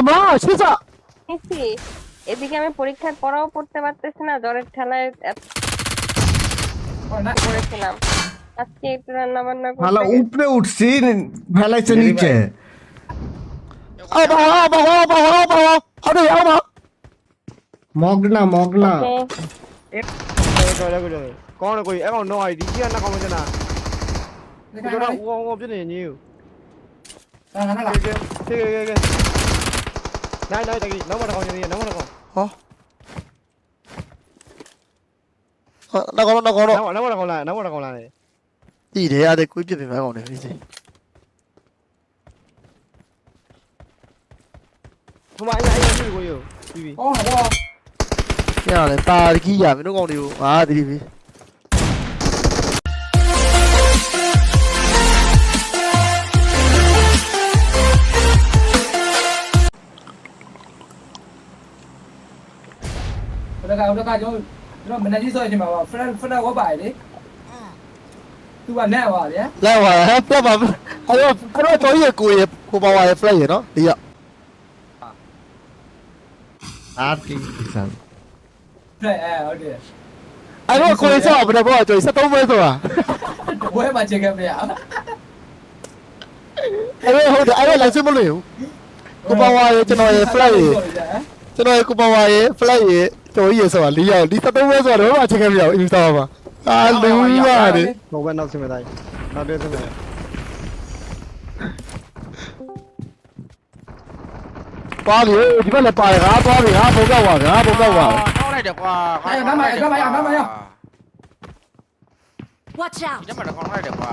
আমা সেজা এদিকে আমি পরীক্ষার পড়াও পড়তে পারতেছি না জ্বরের ঠেলায় পড়েছিলাম। আজকে একটু রান্না বান্না করে ভালো উপরে উঠছি ফেলাইছে নিচে। আরে আমা মগনা মগনা। कौन है कोई आई डोंट नो आईडी क्या ना कौन है ना वो वो ऑप्शन है न्यू ठीक है ठीक है နာဒီကတော့ဦးအောင်ပြနေညူငါငါလာကဲကဲကဲကဲနိုင်နိုင်တကယ်နောက်မှတစ်ကောင်နေနောက်မှတစ်ကောင်နာကောနာကောနောက်မှနောက်မှတစ်ကောင်လာနောက်မှတစ်ကောင်လာတယ်ဒီတယ်ရတယ်ကိုပြစ်ပြင်မကောင်းတယ်ဖေးစီခမအဲ့အဲ့အဲ့ကိုယူပြီးပြီဟောဟောရတယ်တာကြီးရမင်းတို့ကောင်းတွေကိုငါတတိ ကဟိုတစ်ခါကျွန်တော်တို့မန်နေဂျာဆိုအချိန်မှာပါဖရက်ဖရက်ဝတ်ပါတယ်လေသူကနဲ့ပါဗျာလဲပါဟဲ့ပလက်ပါအဲ့တော့ကတော့တော်ရကိုရကိုပါဝါရဖလက်ရနော်ဒီရအာတိဆန်ဖရက်အဲဟုတ်တယ်အဲ့တော့ကိုရချောက်ဘယ်တော့ပေါ်ကျွန်တော်73ပဲဆိုတာဘွဲမှာချက်ခဲ့မရအဲ့တော့ဟုတ်တယ်အဲ့တော့လိုက်စမလို့ကိုပါဝါရကျွန်တော်ရဖလက်ရကျွန်တော်ရကိုပါဝါရဖလက်ရ တော်ရဲ့ဆိုတာ၄ရောက်ဒီ73ပဲဆိုတာတော့အချိန်ခဲ့ပြအောင် insta ပါအာလူရတယ်တော့ဘယ်နောက်ဆင်းမတိုင်းနောက်တဲ့ဆင်းမယ်ပါလေဒီဘက်လည်းပါတယ်ငါသွားပြီငါပုံတော့ပါငါပုံတော့ပါထောက်လိုက်တယ်ကွာအဲ့ဒါမှအဲ့ဒါမှအဲ့ဒါမှ Watch out! ညမတော့ခေါင်းလိုက်တယ်ကွာ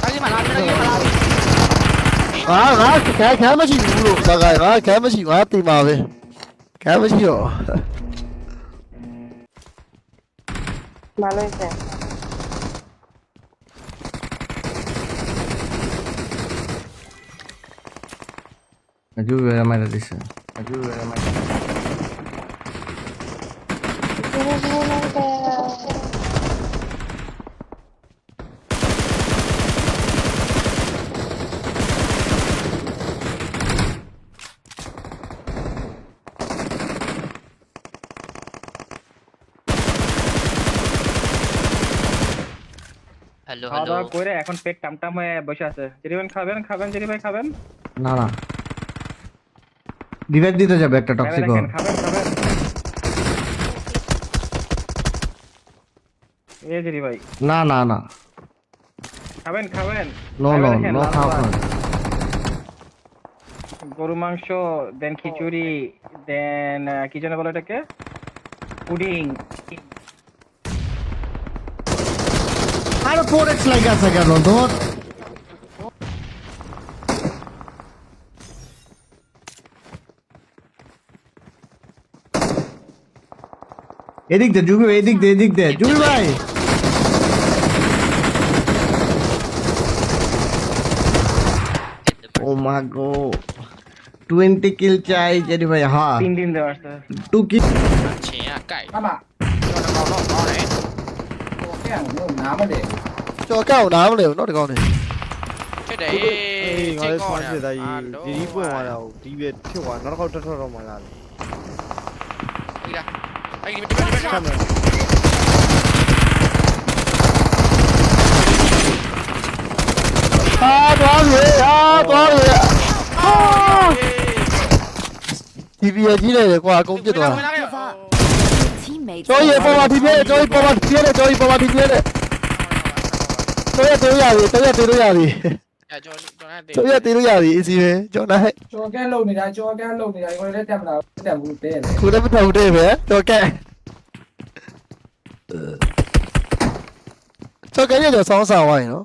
တာကြီးမလားတာကြီးမလားငါငါခဲခဲမရှိဘူးလို့ဒါကငါခဲမရှိငါတင်ပါပဲ Caballo. Malo ese. Ayúdame a mala Lisa. Ayúdame a mala Lisa. Hello খাওয়া হ্যালো দাওয়া করে এখন পেট টামটাম হয়ে বসে আছে। জেরিবেন খাবেন খাবেন জেরি ভাই খাবেন? না না। রিভাইভ দিতে যাবে একটা খাবেন টক্সিকো। খাবেন খাবেন। এ জেরি ভাই। না না না। খাবেন খাবেন। নো নো নো খাও গরু মাংস দেন খিচুড়ি দেন কি যেন বলে এটাকে পুডিং। আরও পরে লাগে আছে কেন ধর এদিক দে জুগু এদিক দে এদিক দে জুবি ভাই ও মা গো 20 কিল চাই জেরি ভাই হ্যাঁ তিন দিন দে আসতে টু কি আচ্ছা কাই বাবা 那么，那么，那么，那么，那么的。 ကဲနားမလဲကြော်ကောက်နားမလဲဘူးနော်ဒီကောင်းနေဖြစ်တယ်အေးငါချင်းလည်းကောဆွမ်းင်းပြတယ်တာကြီးဒီဒီပွင့်သွားတာဒီပဲဖြစ်သွားနောက်တစ်ခေါက်တက်ထွက်တော့မှလာတယ်ဒီလားအဲ့ဒီဒီဒီဆက်မယ်အာသွားပြီအာသွားပြီဒီပြကြီးတယ်ကွာအကုန်ပြစ်သွား Give up. Teammates. ကျော်ရပေါ်ပါဒီပြကျော်ရပေါ်ပါဒီပြကျော်ရပေါ်ပါဒီပြ ကျော်ရတေးရပြီကျော်ရတေးလို့ရပြီအဲ့ကျွန်တော်ကျွန်တော်ကျော်ရတေးလို့ရပြီအစီပဲကျော်နိုင်ကြော်ကန်းလုံနေတာကြော်ကန်းလုံနေတာကိုလည်းတက်မလားတက်ဘူးတဲလေခုလည်းမထောက်တဲ့ပဲကျော်ကဲကျော်ကဲရကျော်ဆောင်းဆောင်ဝိုင်းနော်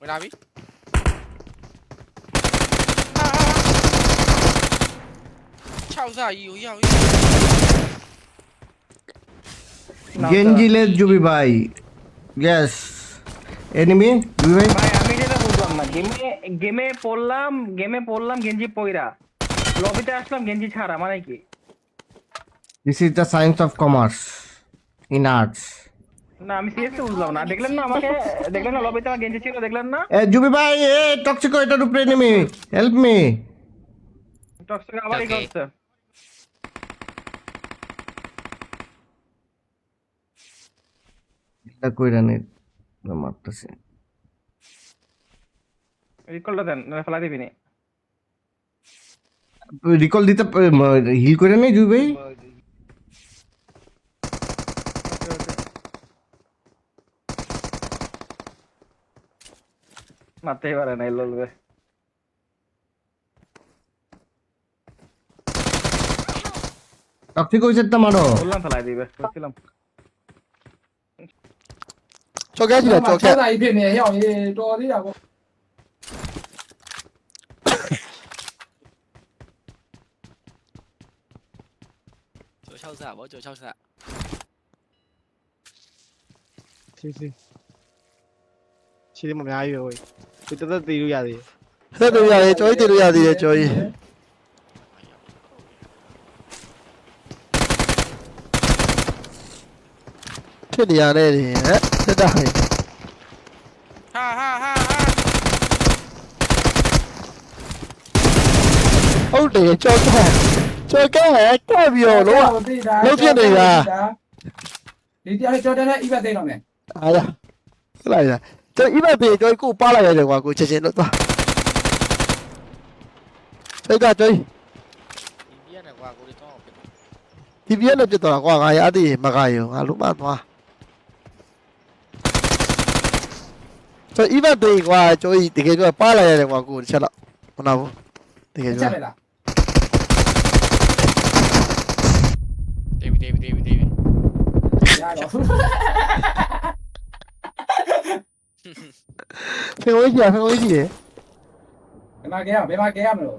ဝင်လာပြီ6စားကြီးကိုရောက် গেঞ্জিলে জুবি ভাই ইয়েস এনিমি জুবি ভাই ভাই আমি যেটা বুঝলাম না গেমে গেমে পড়লাম গেমে পড়লাম গেঞ্জি পইরা। লবিতে আসলাম গেঞ্জি ছাড়া মানে কি? This is the science of commerce in arts না আমি সিরিয়াসলি বুঝলাম না। দেখলেন না আমাকে? দেখলেন না লবিতে আমার গেঞ্জি ছিল দেখলেন না? এ জুবি ভাই এ টক্সিকো এটার উপরে নেমে হেল্প মি টক্সিক আবার এই. করছে। এটা কইরা নে মারতেছে। রিকলটা দেন না ফেলা দিবি নি। রিকল দিতে হিল করে নেই জুবি ভাই। মারতেই পারে না ললবে টক্সিকো ওইটা মারো। বললাম ফেলাই দিবে বলছিলাম। ကြော်ကဲကြည့်လားကြော်ကဲ6စာကြီးဖြစ်နေရရောက်ရေးတော်သေးတာပေါ့ကျော်6ဆဗောကျော်6ဆစီစီချီမများကြီးပဲဝေးဒီတက်တက်တည်လို့ရသေးတယ်ဆက်လို့ရတယ်ကြော်ကြီးတည်လို့ရသေးတယ်ကြော်ကြီး ဖြစ်နေရတယ်ဟဲ့စစ်တာဟဲ့ဟာဟာဟာဟာဟုတ်တယ်ကြော်ကဲကြော်ကဲကဲပြီးတော့လောကဒီတရားလေးကြော်တဲ့နဲ့အိဘတ်သိတော့မယ်အားရခလိုက်ရကြော်ဤဘက်ပြေကြော်ကိုပါလိုက်ရတယ်ကွာကိုချက်ချင်းလို့သွားစိတ်ကကြော်ဒီပြရတယ်ကွာကိုလေးတော့ဖြစ်တယ်ဒီပြက်နဲ့ပြတ်သွားတာကွာငါရသည်မကရုံငါလုံးမသွား ကြော်ဤဘက်ပြေကွာကြော်ဤတကယ်ကြောပါလိုက်ရတယ်ကွာကိုတစ်ချက်တော့မနာဘူးတကယ်ချက်ကြောပဲလားဒေးဗစ်ဒေးဗစ်ဒေးဗစ်ဒေးဗစ်ရတော့ဖေဝေးကြီးဖေဝေးကြီးရဘယ်မှာကဲရဘယ်မှာကဲရမလို့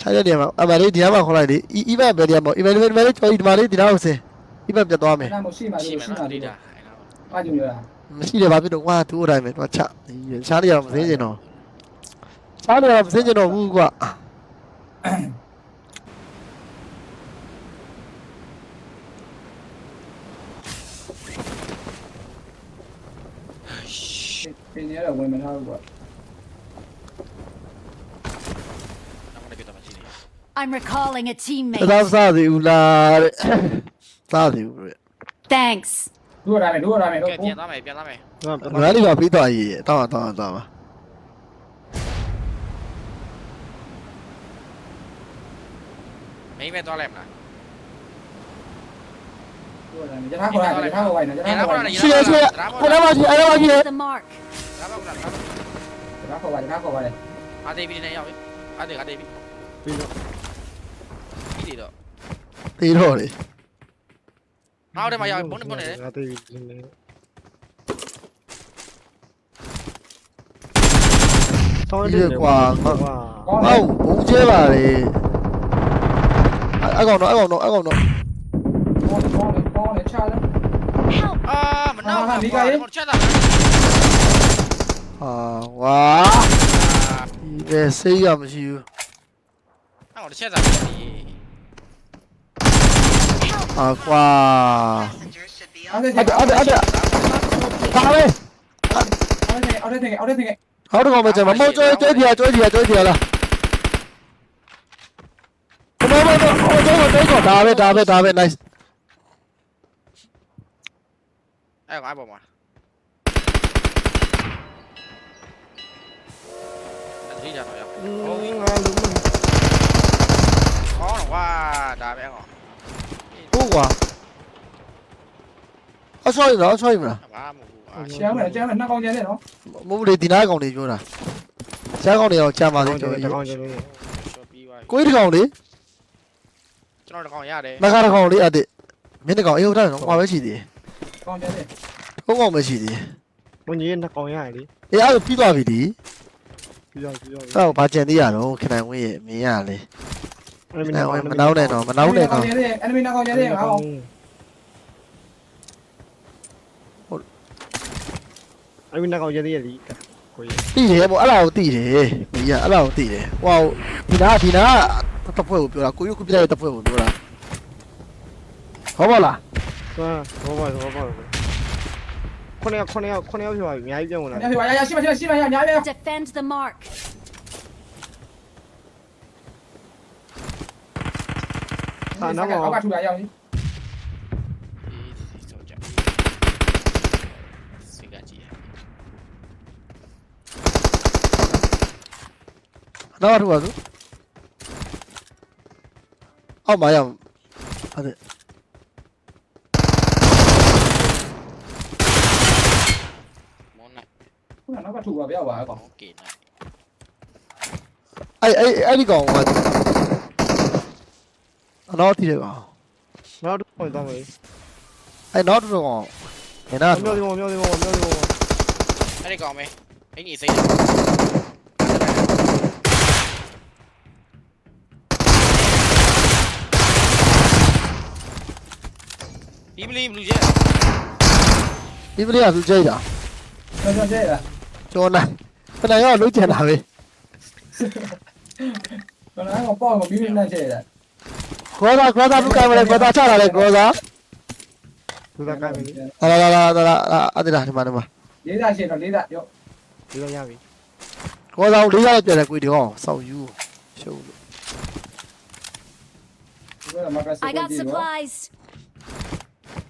ခြားရနေမှာအမလေးဒီမှာခေါ်လိုက်လေဤဤဘက်ပဲဒီမှာဤဘက်ပဲဒီမှာလေးကြော်ဤဒီမှာလေးဒီနောက်ဆင်းဤဘက်ပြတ်သွားမယ်အဲ့ဒါမရှိမှရှိလို့မှရှိမှနော်ဒီလို့တာအဲ့ဒါပါကြည့်လို့လား မရှိတယ်ဘာဖြစ်တော့ကွာသူ့အတိုင်းပဲတော့ချရှားနေရမစင်းကျင်တော့ရှားနေရမစင်းကျင်တော့ဘူးကွာပင်ရတော့ဝင်မထားဘူးကွာနောက်မှပြတော့မှရှိတယ် I'm recalling a သ teammate. သားစားသေးဦးလားတဲ့စားသေးဦးတဲ့ Thanks. တို့ရမယ်တို့ရမယ်ကဲတော့ပြန်သွားမယ်ပြန်သွားမယ်ငါလေးပါပြီးသွားရေးတောင်းတောင်းတောင်းပါမိမဲသွားလိုက်မလားတို့ရမယ်ရထားခေါ်ရတယ်ရထားခေါ်ရတယ်ရထားခေါ်ရတယ်ရှိရရှိရအဲ့ဒါမှရှိအဲ့ဒါမှရှိရ The mark. ဒါပါကလားရထားခေါ်ရတယ်ရထားခေါ်ရတယ်အာဒေးဗစ်နဲ့ရောက်ပြီအာဒေးအာဒေးဗစ်ပြီးတော့ပြီးတော့တေးတော့လေ ဟောက်တယ်မှာရောက်ဘုန်းနေဘုန်းနေတယ်ငါသိပြီနည်းနည်းဆောင်းတယ်ကွာကွာကောင်းဟောက်ဘုံကျဲပါလေအကောင်တော့အကောင်တော့အကောင်တော့ကောင်းကောင်းကောင်းနဲ့ချလာ Help. အာမနောက်ဟာဒီကရေချက်တာဟာဝါဒီပဲစိတ်ရမရှိဘူးဟောချက် တာပြီအာကွာအဲ့ဒါအဲ့ဒါအဲ့ဒါအဲ့ဒါပါလေအော်တဲ့အော်တဲ့အော်တဲ့ဟောတော့ကောင်မကျမမောကျွဲကျွဲပြကျွဲပြကျွဲပြလားမမမဟောတော့တော့ဒါပဲဒါပဲဒါပဲ nice အဲ့ငါပေါ်မှာအဲ့ဒီကြတော့ရောက်ငါလုံးမဟောတော့ဝါဒါပဲဟော ဟုတ်ကွာအဆောရနော်အဆောရမလားဘာမဟုတ်ဘူးအာရှမ်းမယ်ကျမ်းမယ်နှစ်ကောင်ကျန်တယ်နော်မဟုတ်လေဒီနားကောင်တွေပြောတာရှားကောင်တွေအောင်ကြာပါကောသေးင်းကြော်တယ်ကောင်းတယ်ရှော့ပြီးသွားပြီကိုကြီးတကောင်လေကျွန်တော်တကောင်ရတယ်မခါတကောင်လေအတစ်မင်းတကောင်အေးဟုတ်တယ်နော်ကွာပဲရှိသေးတယ်ကောင်ကျန်တယ်ဟုတ်ကောင်ပဲရှိသေးတယ်မင်းကြီးနှစ်ကောင်ရတယ်လေအေးအဲ့ပြီးသွားပြီဒီပြီးတော့ပြီးတော့တော့ဘာကြံသေးရတော့ခဏဝင်းရဲ့မင်းရလေ မနှောင်းနဲ့တော့မနှောင်းနဲ့တော့ကျန်တယ် enemy နှစ်ကောင်ကျန်တယ်ငါကောင်အဲ့ဒီနှစ်ကောင်ရသေးရည်ကိုကြီးတိတယ်ပေါ့အဲ့လားကိုတိတယ်မင်းရအဲ့လားကိုတိတယ်ဟိုဒီနာဒီနာတပွဲကိုပြောတာကိုရုပ်ကိုပြတဲ့တပွဲကိုပြောတာဟုတ်ပါလားသွားဘောပါဘောပါခုနှစ်ယောက်ခုနှစ်ယောက်ခုနှစ်ယောက်ဖြစ်သွားပြီအများကြီးပြန်ဝင်လာညာပြပါရရရှိမရှိမရညာပြရ Defend the mark. အောက်ကထူလာရောက်ပြီ ဒီဆိုကြစိတ်ကကြည့်ရ နောက်ထပ်ပါစို့အောက်မှာရအောင်အဲ့ဒါ မောနိုင် ခုနနောက်ကထူပါပြောက်ပါကော โอเคနိုင် အဲ့အဲ့အဲ့ဒီကောင်က အနောက်တိတယ်ကောင်နောက်တော့ဝင်သွားမယ်အဲ့နောက်တော့ကောင်နေနာမျောဒီမောမျောဒီမောမျောဒီမောအဲ့ဒီကောင်မေအင်ကြီးစိတ်တယ်ဒီဘလီဘလူးကျက်ဒီပလေးကသူကြိတ်တာ ကျွန်တော်တဲ့လားကျော်နိုင်ပနရောလုံးချင်တာပဲကျွန်တော်ကပေါ့မပြီးပြီးနဲ့ချက်ရတယ်ခေါ်တာခေါ်တာဘုကံမလဲခေါ်တာချတာလေခေါ်တာသူကကိုင်းပြီလာလာလာလာလာအဲ့ဒါဒီမှာဒီမှာလေးစားရှင်တော့လေးစားရောဒီလိုရပြီခေါ်တာလေးရပြန်တယ်ကိုဒီကောင်စောက်ယူရှုပ်လို့ဒီကမှာကစ I got supplies.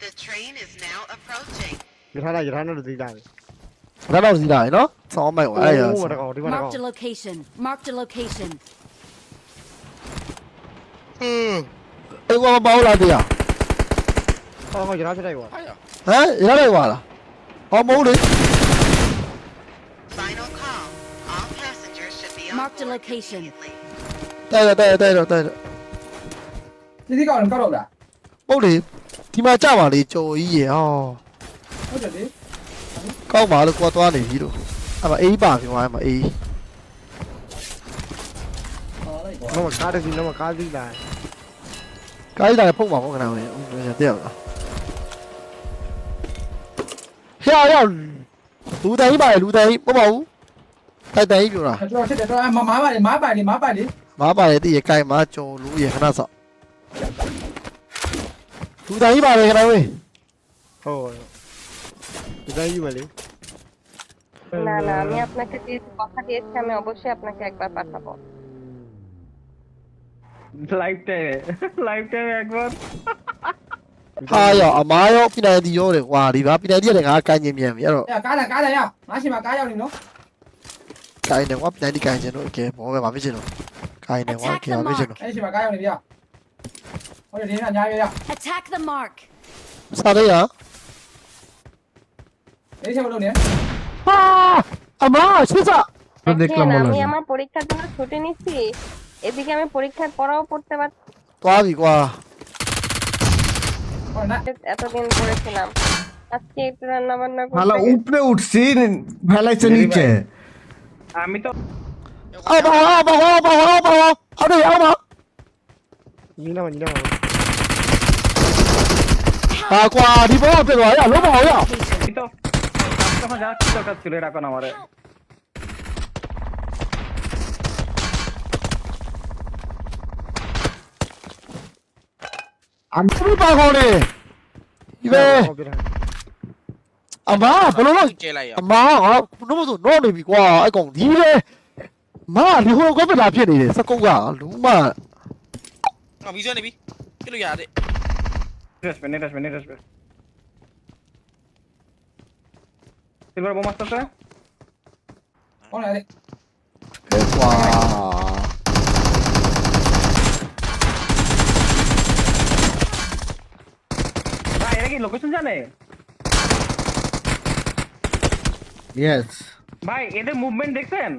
The train is now approaching. ရထားလိုက်ရထားနဲ့သိတာပဲဒါတော့စီးလာရနော်စောင်းမိုက်ကွာအဲ့ရဟိုတကောင်ဒီမှာတကောင် Marked a location. Marked a location. အဲ့ ကောင်မပေါလာတရားဟောဟောရထားဖြစ်လိုက်ပါဟာရဟမ်ရလိုက်ပါလားဟောမဟုတ်လေ Final call. All passengers should be on Marked a board location. immediately. တဲ့တဲ့တဲ့တဲ့တဲ့ဒီဒီကောင်ကောက်တော့လားဟုတ်လေဒီမှာကြပါလေကြော်ကြီးရေဟောဟုတ်တယ်လေကောက်ပါလို့ကွာသွားနေပြီလို့အဲ့မှာအေးပါပြောအဲ့မှာအေးဟောလိုက်ကွာနောက်ကားတစ်စီးနောက်ကားစီးလာ ကားကြီးလာဖုတ်ပါဘောခဏလေးဦးတဲ့ရလားဟဲ့ရောက်လူတိုင်းပါလူတိုင်းမပေါ့ဘူးတိုက်တိုင်းပြောတာ ကျွန်တော်ချက်တယ်တော့မမားပါလေမားပါလေမားပါလေ မားပါလေတည့်ရကြိုင်မှာကြော်လူရခဏဆော့လူတိုင်းပါလေခဏဝေး ဟုတ်ဒီတိုင်းယူမယ်လေ না না আমি আপনাকে যে কথা দিয়েছি আমি অবশ্যই আপনাকে একবার পাঠাবো লাইফ টাইমে লাইফ টাইমে একবার ဟာရောအမားရောပြည်နယ်ဒီရောတယ်ကွာဒီပါပြည်နယ်ဒီရတယ်ငါကိုင်းချင်းမြန်ပြီအဲ့တော့ အဲ့ကားလာကားလာရငါရှင်မှာကားရောက်နေနော် ကိုင်းတယ်ကွာပြည်နယ်ဒီကိုင်းချင်းတော့အကဲဘောပဲမဖြစ်ချင်တော့ကိုင်းတယ်ကွာကဲမဖြစ်ချင်တော့ အဲ့ရှင်မှာကားရောက်နေပြီဟုတ်တယ်ဒီကညာရရ Attack the mark. စားရရ လေးချက်မလုပ်နဲ့ ဟာအမားရှစ်စား দেখেন আমি আমার পরীক্ষার জন্য ছুটি নিচ্ছি এদিকে আমি পরীক্ষার পড়াও পড়তে পার পারি কোয়া এতদিন পড়েছিলাম আজকে একটু রান্না বান্না করে ভালো উপরে উঠছি ভেলাইছে নিচে। আমি তো আরে তো আমি তো আপনার যা কি দরকার ছিল কোন আমারে। အမေဘာခေါ်လဲဒီပဲအမဘလို့လဲကျဲလိုက်ရအမကဘလို့မဆိုတော့နေပြီကွာအဲ့ကောင်ဒီပဲမာဒီဟိုကွန်ပျူတာဖြစ်နေတယ်စကုတ်ကလုံးမငါဗီဇာနေပြီပြလို့ရတယ် Rush beni rush beni rush beni Silver bomba attı. O ne hadi. ভাই এরা কি লোকেশন জানে ইয়েস ভাই এদের মুভমেন্ট দেখছেন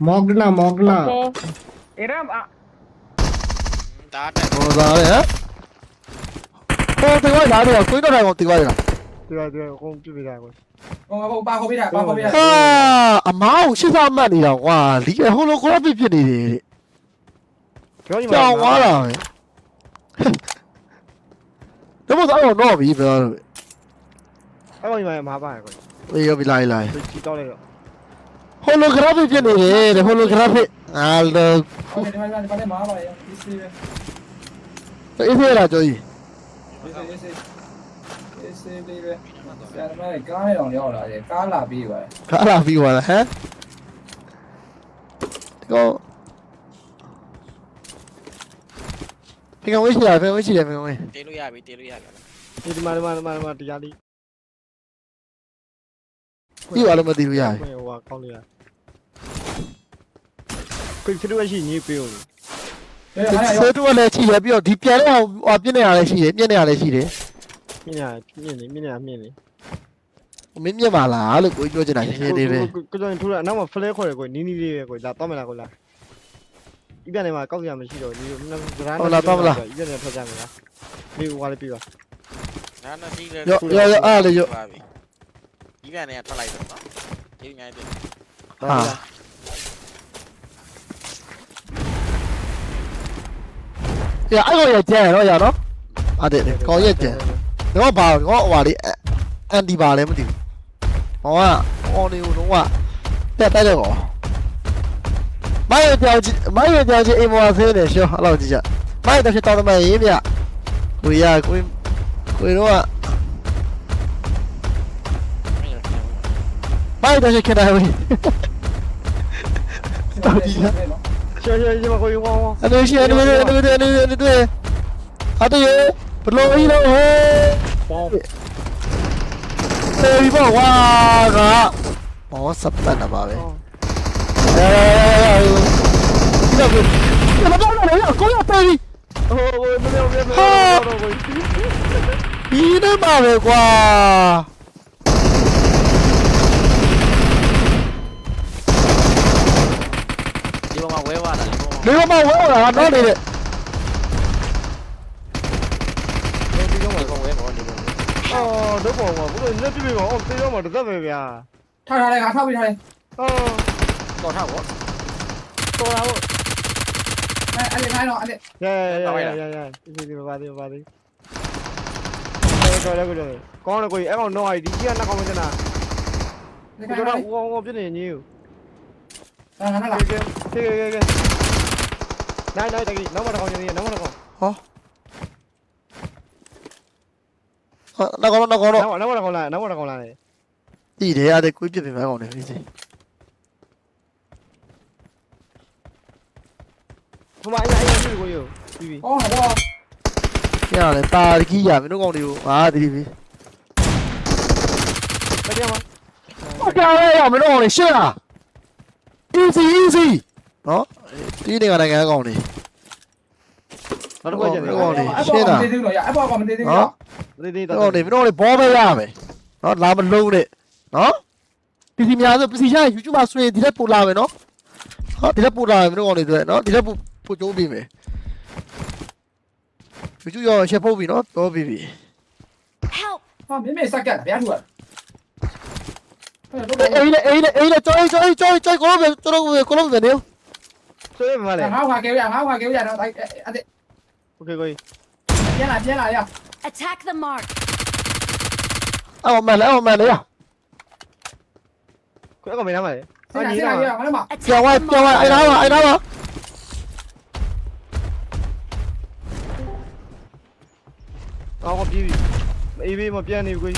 মগনা মগনা এরা আ- ဒါတက် ဟိုသားလေဟမ်ဟိုတေဝိုင်းလာတော့ကိုင်းတော့တိုင်းကောင်တေဝိုင်းလာ ဒီကဒီကအကုန်ပြပြတာကို ဟိုဟိုပါခေါ်ပေးတာပါခေါ်ပေးတာ ဟာအမားကိုရှစ်စားမှတ်နေတာကွာလီဟိုလိုကရပ်ဖြစ်နေတယ်တဲ့ ပြောညီမ ကြောင်သွားတာပဲ တော့တော့တော့ပြီပြောလို့အဲ့ကောင်ညီမမှာပါရကိုအေးရပြီလိုက်လိုက်ကြည့်တော့လေတော့ဟိုလိုကရပ်ဖြစ်နေတယ်တဲ့ဟိုလိုကရပ်ဖြစ်အာလောဟုတ်တယ်ဒီမှာဒီမှာမားပါလေဒီစီပဲအေးသေးလားကြောကြီးဒီစီဒီစီအေးစေးလေးပဲဆရာသမားကကားနဲ့အောင်ရောက်လာတယ်ကားလာပြီးပါတယ်ခါလာပြီးသွားလားဟမ်ဒီကောင် ဒီကောင်ဝိရှိတယ်ဖင်ဝိရှိတယ်ဖင်ဝိတေးလို့ရပြီတေးလို့ရပြီဒီဒီမှာဒီမှာဒီမှာဒီမှာတရားလေးဒီဘာလို့မသိလို့ရတယ်ဟိုကကောင်းလေးရခွေချစ်လို့ရှိညီပေးဦးလေအဲဟာရစေတူကလည်းရှိရပြီးတော့ဒီပြန်လဲအောင်ဟိုပြင်းနေရလဲရှိတယ်ပြင်းနေရလဲရှိတယ်မြင်ရမြင်နေမြင်နေမြင်နေမင်းမြင်ပါလားလို့ကိုပြောချင်တာရှင်းရှင်းလေးပဲကိုကြောင်ထူတာနောက်မှာဖလဲခေါ်ရကိုနီးနီးလေးပဲကိုလာတော့မလားကိုလာ ဤပြန်နေမှာကောက်ရမရှိတော့ဒီလိုဒရာဤပြန်နေထွက်ကြမယ်လားဒီဟွာလေးပြီးပါနားနာကြီးလေရောရောရောအားလေရောပါပြီဒီပြန်နေထွက်လိုက်တော့နော်ဒီညာတဲ့ဟာရအဲ့ကောင်ရကျန်ရတော့ရနော်အဲ့တဲ့ကောင်ရကျန်တော့ဘာတော့ဟိုဟာလေးအန်တီပါလဲမသိဘူးဟောကအော်နေဦးတော့ကတက်တက်တယ်ကော မိုင်းရကြောင်ကြီးမိုင်းရကြောင်ကြီးအိမ်မောဆင်းနေရှောအဲ့လိုကြည့်ကြမိုင်းတက်ဖြစ်တော်တယ်မရေးမြကိုရကိုကိုတော့မိုက်တော့ရှက်ခဲ့တယ်ဝေးတော်ဒီလားရှေ့ရှေ့ရှေ့မကိုယူဟောဟောအဲ့လိုရှိအဲ့လိုအဲ့လိုအဲ့လိုအဲ့လိုအဲ့လိုအတေးဘလို့အီလို့ဟေးပေါင်းတေးဘောဝါကဘောစပ်တန်ပါပဲအဲဒီတော့ဒီတော့တော့လည်းအကိုရတေးဟိုကိုမပြောပြမဟာတော့ကိုဒီနေပါပဲကွာဒီဘောမှာဝဲသွားတာဒီဘောမှာလေမဝဲလာတော့နေတဲ့ဒီဘောမှာဝဲပေါ်ဒီဘောအော်တော့ပေါ်မှာဘုလို့လက်ပြ ပြပါအော်တေးတော့မှာတစ်သက်ပဲဗျာထားထားလိုက်ငါထောက်ပြီးထားလိုက်အော်တော့ထားပေါ့တော်လာဟုတ်အဲအဲ့ဒီထိုင်းတော့အဲ့ဒီရရရရရဒီဒီပါဒီပါ ဒီတော်တယ်ကိုတော်ကောင်းတယ်ကိုအဲ့ကောင်တော့ဒီကြီးကနှစ်ကောင်မကျနာဒီကိုထိုင်းတော့တော့ဟိုဟိုပြနေညီကိုငါနားလာကဲကဲကဲကဲနိုင်နိုင်တကီနောက်မှတစ်ကောင်ကျနေနောက်မှတစ်ကောင်ဟာတော့တော့တော့တော့နောက်မှနောက်မှတစ်ကောင် လာနောက်မှတစ်ကောင်လာတယ်ဒီတယ်အဲ့ဒါကိုပြစ်ပြင်မဲ့ကောင်နေပြီစီဟိုမှာအဲ့အဲ့အဲ့ကိုယူပြီးပြီဟောတော့ရတယ်တာကြီးရမင်းတို့ကောင်တွေကိုငါသတိပြီတကယ်မှာဟုတ်တယ်ရမင်းတို့ကောင်တွေရှင်းလား easy easy နော်ဒီနေကနိုင်ငံကောင်တွေ နောက်တစ်ကောင်ကျနေအဲ့ပေါ်ကမတည်သေးဘူးတော့ရအဲ့ပေါ်ကမတည်သေးဘူးနော်သေးသေးဒီတော့ကောင်တွေမင်းတို့တွေဘောပဲရမယ်နော်လာမလုံးနဲ့နော်ပစီများဆိုပစီရှာ YouTube မှာဆွေးဒီလက်ပို့လာမယ်နော်ဟာဒီလက်ပို့လာမယ်မင်းတို့ကောင်တွေဆိုနော်ဒီလက်ပို့ ပို့ကျိုးပေးမယ်ကျူကျူရောချက်ပုတ်ပြီနော်တော့ပြီပြီဟာမင်းမေစက်ကတ်ဗျာသူကအေးလေအေးလေအေးလေကြိုးကြိုးကြိုးကြိုးကိုလုံးပဲကျွန်တော်ကိုလုံးပဲနေဆိုရမှာလေငါ့ဟာကေရငါ့ဟာကေရတော့အဲ့အဲ့โอเคကိုပြန်လာပြန်လာရ attack the mark အော်မလဲအော်မလဲရကိုကမင်းနားမလဲအာညီနားကြောင်ဝဲကြောင်ဝဲအဲ့နားပါအဲ့နားပါ ကောင်းကပြေးပြီအေးဘေးမပြန်နေဘူးကို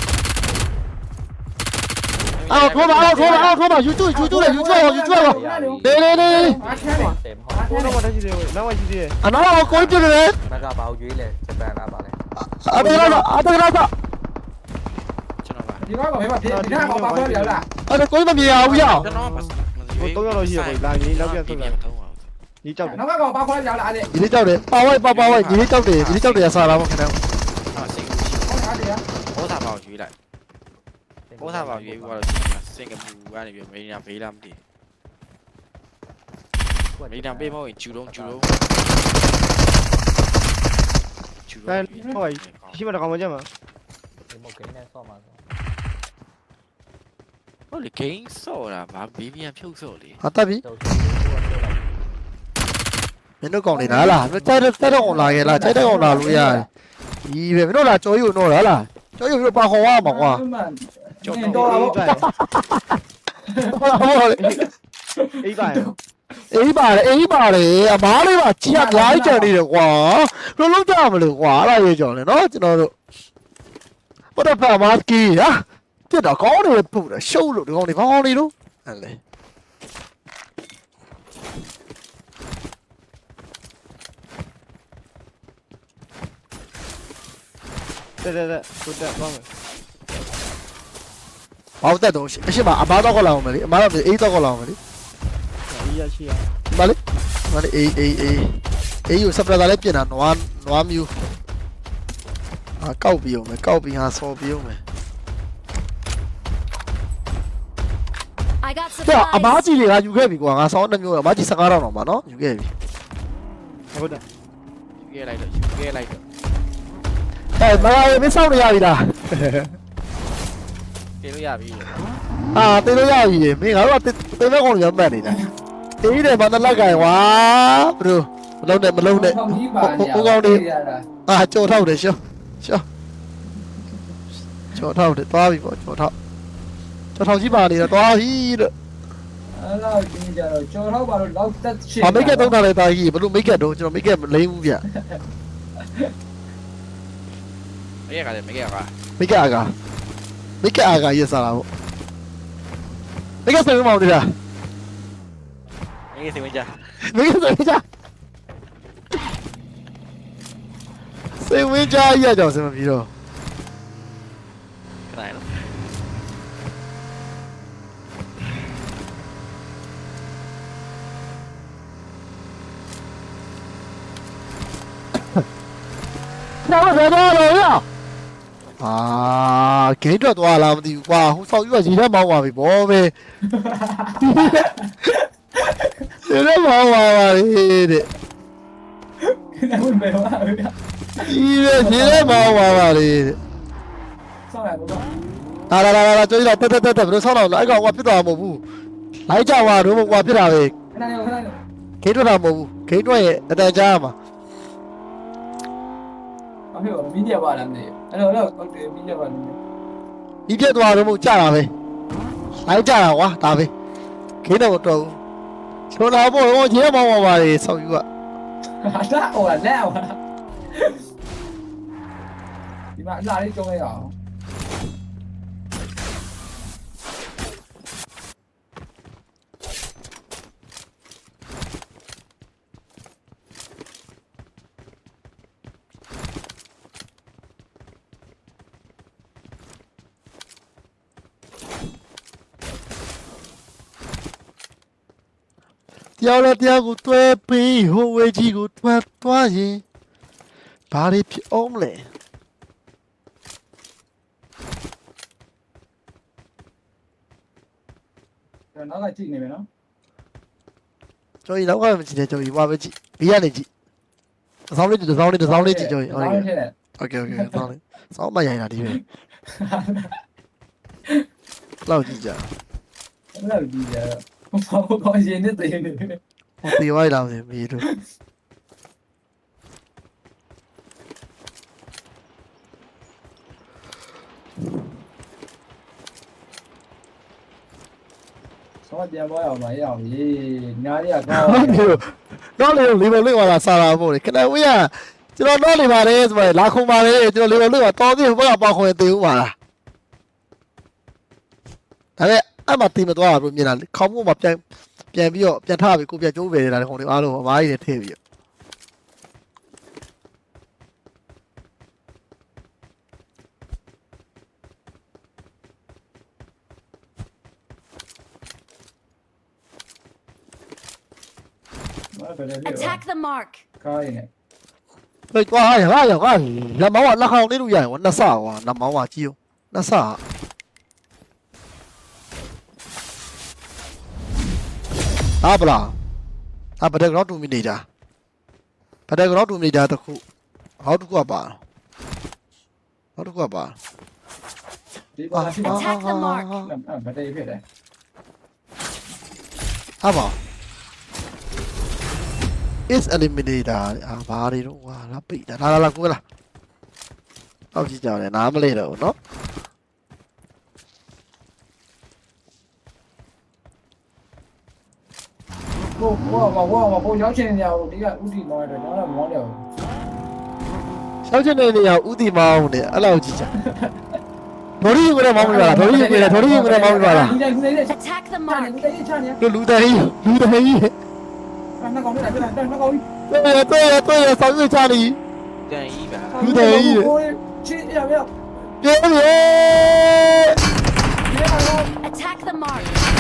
အော်ခေါ်ပါအော်ခေါ်ပါအော်ခေါ်ပါ YouTube YouTube လေ YouTube ရော YouTube ရောလေလေလေဘာချမ်းလဲတယ်မဟုတ်ဘူးတော့မတက်ရှိသေးဘူးနောက်မှရှိသေးတယ်အနောက်တော့ကိုပြတယ်လေမကဘာကိုရွေးလဲဂျပန်လားပါလဲအမေကတော့အတကတော့ ကျွန်တော်ပါဒီကောင်ကဘယ်မှာဒီကောင်ကဘာပြောရလားအဲ့ဒါကိုမမြင်ရဘူးရအောင်ကျွန်တော်ဒီကြောက်တယ်နောက်ကကောင်ဘာခေါ်ရလားအဲ့ဒီလေးကြောက်တယ်ပါဝိုက်ပါပါဝိုက်ဒီလေးကြောက်တယ်ဒီလေးကြောက်တယ်ရစားတာပေါ့ခင်ဗျာ ရွေးလိုက်။ဘောသာပါရွေးပြီးတော့စင်ကာပူကနေပြီးမေရီနာဘေးလာမသိဘူး။မေရီနာဘေးမောင်ဂျူလုံးဂျူလုံးဂျူလုံးဟဲ့ဟိုရှိမတကောင်မကြမှာဒီမောက်ကိန်းနဲ့ဆော့မှာဆိုဟုတ်လေကိန်းဆော့တာဗာဘေးပြန်ဖြုတ်ဆော့လေဟာတက်ပြီမင်းတို့ကောင်နေတာလားမတိုက်တဲ့တိုက်တော့ကောင်လာခဲ့လားတိုက်တဲ့ကောင်လာလို့ရတယ်ဒီပဲမင်းတို့လာကြော်ယူတော့လား ကြော်ယူပြီးပါခေါ်ရမှာကွာကျော်တော့အေးပါဟုတ်လေအေးပါအေးပါတယ်အေးပါတယ်အမားလေးပါကြီးအများကြီးကြံနေတယ်ကွာလုံးလုံးကြမလို့ကွာအဲ့ဒါရေးကြော်လေနော်ကျွန်တော်တို့ what the fuck မာစကီဟာပြတ်တော့ကောင်းတယ်ပို့တယ်ရှုပ်လို့ဒီကောင်တွေဘာကောင်းနေလို့ဟဲ့လေ တက်တက်တက်ကိုတက်သွားမယ်ဘာလို့တက်တော့အရှိမအမားတော့ကောက်လာအောင်မလေးအမားတော့အေးတော့ကောက်လာအောင်မလေးအေးရရှိရမလေးမလေးအေးအေးအေးအေးယူစပရက်လာလေးပြင်တာနွားနွားမျိုးအာကောက်ပြီးအောင်မယ်ကောက်ပြီးဟာဆော်ပြီးအောင်မယ် I got ပြအမား supplies. ကြီးတွေကယူခဲ့ပြီကွာငါဆောင်းတစ်မျိုးအမားကြီး15တောင်တော့ပါနော်ယူခဲ့ပြီဟုတ်တယ်ယူခဲ့လိုက်တော့ယူခဲ့လိုက်တော့ အဲမလာရင်မဆောင်းနေရပြီလားတင်လို့ရပြီအာတေးလို့ရပြီလေမင်းငါတို့ကတေးမဲ့ကောင်ရမှတ်နေတာအေးတယ်မနလက်ကင်ဝါဘရိုမလုံးနဲ့မလုံးနဲ့ဟောင်းကြီးပါညာဟိုကောင်တွေရတာအာကြော်ထောက်တယ်ရှောရှောကြော်ထောက်တယ်သွားပြီပေါ့ကြော်ထောက်ကြော်ထောက်ကြီးပါနေတော့သွားပြီလို့အဲ့လောက်ကြီးကြတော့ကျော်တော့ပါတော့လောက်သက်ချင်။ဘာမိတ်ကက်သုံးတာလဲတာကြီးဘယ်လိုမိတ်ကက်တော့ကျွန်တော်မိတ်ကက်မလိမ့်ဘူးဗျ မရကလည်းမရက။မိတ်ကက်အာကမိတ်ကက်အာကရေးစားတာပေါ့။မိတ်ကက်ဆိုရင်မောင်နေတာမင်းစိတ်ဝင်ကြ။မိတ်ကက်ဆိုရင်ကြာ။စေဝင်းကြရကြောင်စမပြီးတော့ခဏနော်တော့ဘယ်တော့လဲရ။ အာဂိမ်းထွက်သွားလားမသိဘူးကွာဟိုဆောက်ယူကရေထဲမောင်းသွားပြီဘောပဲ။ရေထဲမောင်းသွားပါလေတဲ့နာဝင်ပဲပါဗျာ။ဒီရေထဲမောင်းသွားပါလေတဲ့ဆောင်းရပါလာလာလာလာကြွေးလာတက်တက်တက်တက်ဘယ်လိုဆောင်းတော့လဲအဲ့ကောင်ကပြစ်သွားမှာမဟုတ်ဘူးလိုက်ကြွားတော့ကွာပြစ်တာပဲခဏနေခဏနေခိထွက်တာမဟုတ်ဘူးခိထွက်ရဲ့အတန်ကြားမှာအဖေကမီဒီယာပါလားမသိ အဲ့တော့တော့ဟုတ်တယ်မီဒီယာပါလားဒီပြစ်သွားတော့မဟုတ်ကြတာပဲလိုက်ကြတာကွာဒါပဲခိတော့မတော်ဘူးချိုးလာဖို့ဟိုရေမောင်းပါပါလေဆောက်ယူကဟာတာဟိုကလက်ဟိုဒီမှာအလားလေးကျုံးလိုက်အောင် တရားလဲတရားကိုတွဲပြီးဟိုဝေကြီးကိုတွဲသွားရင်ဘာတွေဖြစ်အောင်လဲ ကျွန်တော်နောက်ကကြည့်နေမယ်နော် ကျော်ကြီးတော့ကမကြည့်နဲ့ကျော်ကြီးဘာပဲကြည့်ဘေးကနေကြည့်တစ်စောင်းလေးတစ်စောင်းလေးတစ်စောင်းလေးကြည့်ကျော်ကြီးဟုတ် ဆောင်း ကဲ့ ထည့်တယ် โอเคโอเคစောင်းလေးစောင်းမရိုင်တာဒီပဲလောက်ကြည့်ကြ အဲ့လိုဒီကြတော့ ဘာဘာရင်နဲ့တည်နေတယ်ဟိုတေးဝိုင်းလာမယ်မီးတို့ဆောင်းပြန်ပေါ်အောင်မရအောင်ရေးညားရကောင်းတော့လေလီဗယ်လွတ်သွားတာစားတာပို့လေခဏဝေးရကျွန်တော်တော့နေပါတယ်ဆိုတော့လာခုံပါတယ်ကျွန်တော်လီဗယ်လွတ်သွားတော်သေးဘက်ကပေါခွင်သေးဦးပါလားဒါပေမဲ့ အဲ့မှာတင်မသွားတာဘယ်လိုမြင်တာလဲခေါင်းမို့မှာပြန်ပြန်ပြီးတော့ပြန်ထပြီးကိုပြန်ကျိုးပဲနေတာလေခုံတွေအားလုံးအမားကြီးတွေထည့်ပြီးတော့ Attack the mark. ကားရနေဟဲ့ကွာရရရကွာလက်မောင်းကလက်ခေါင်းလေးလို့ရရင်ကွာနှစ်ဆကွာလက်မောင်းကကြည့်ဦးနှစ်ဆ အာဗလာအာဘယ်ကတော့2မိနစ်ကြာဘယ်ကတော့2မိနစ်ကြာတခုဟောက်တခုပါဟောက်တခုပါ ဒီပါရှိပါ Attack the mark. အဲ့ဗတ်တေးဖြစ်တယ် ဟာပါ is eliminator အာဘာတွေတော့ကွာလာပိတ်တာလာလာလာကိုလာဟောက်ကြည့်ကြတယ်နားမလဲတော့ဘူးเนาะ ကိုကိုကဟိုကဟိုရောက်ချင်နေရဟိုဒီကဥတီမောင်းရတယ်ကျွန်တော်ကမောင်းတယ်ဟိုရှောက်ချင်တဲ့နေရာဥတီမောင်းတယ်အဲ့လောက်ကြည့်ချာဒေါ်ရီယူကလည်းမောင်းပြပါလားဒေါ်ရီယူကလည်းဒေါ်ရီယူကလည်းမောင်းပြပါလား Attack the ချာနေ mark. လူတိုင်းချာနေလူလူတန်ကြီးလူတန်ကြီးအဲ့နောက်ကောင်လေးတက်တက်နောက်ကောင်လေးတွေ့ရတွေ့ရတွေ့ရဆောင်ရွက်ချလိတန်ကြီးပါချင်းရရ ပြင်းရေ Attack the mark.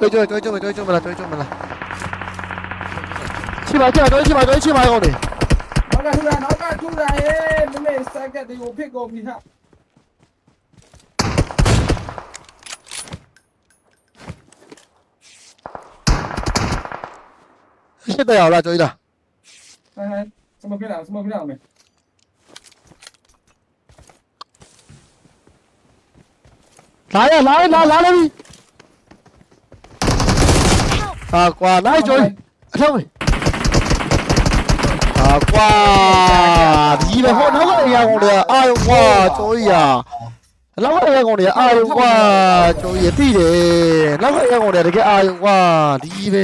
저기 저기 저기 저기 저기 말라 저기 저기 말라 치마 bài, 저기 치마 bài rồi 이거네 nó là thua nó là thua là ê mấy mày sang cái tình huống pick gồm thì hả 셋다 야라 저기다 hai hai xong một cái nào xong một cái nào mày? 나야 나야 나 나라니 ဟာကွာလိုက်ကြွအထောက်ဝင်ဟာကွာဒီလေဟိုနောက်ကအရာကုန်တယ်အာယုံကွာကျော်ကြီးဟာနောက်ကရဲကုန်တယ်အာယုံကွာကျော်ကြီးတိတယ်နောက်ကရဲကုန်တယ်တကယ်အာယုံကွာဒီပဲ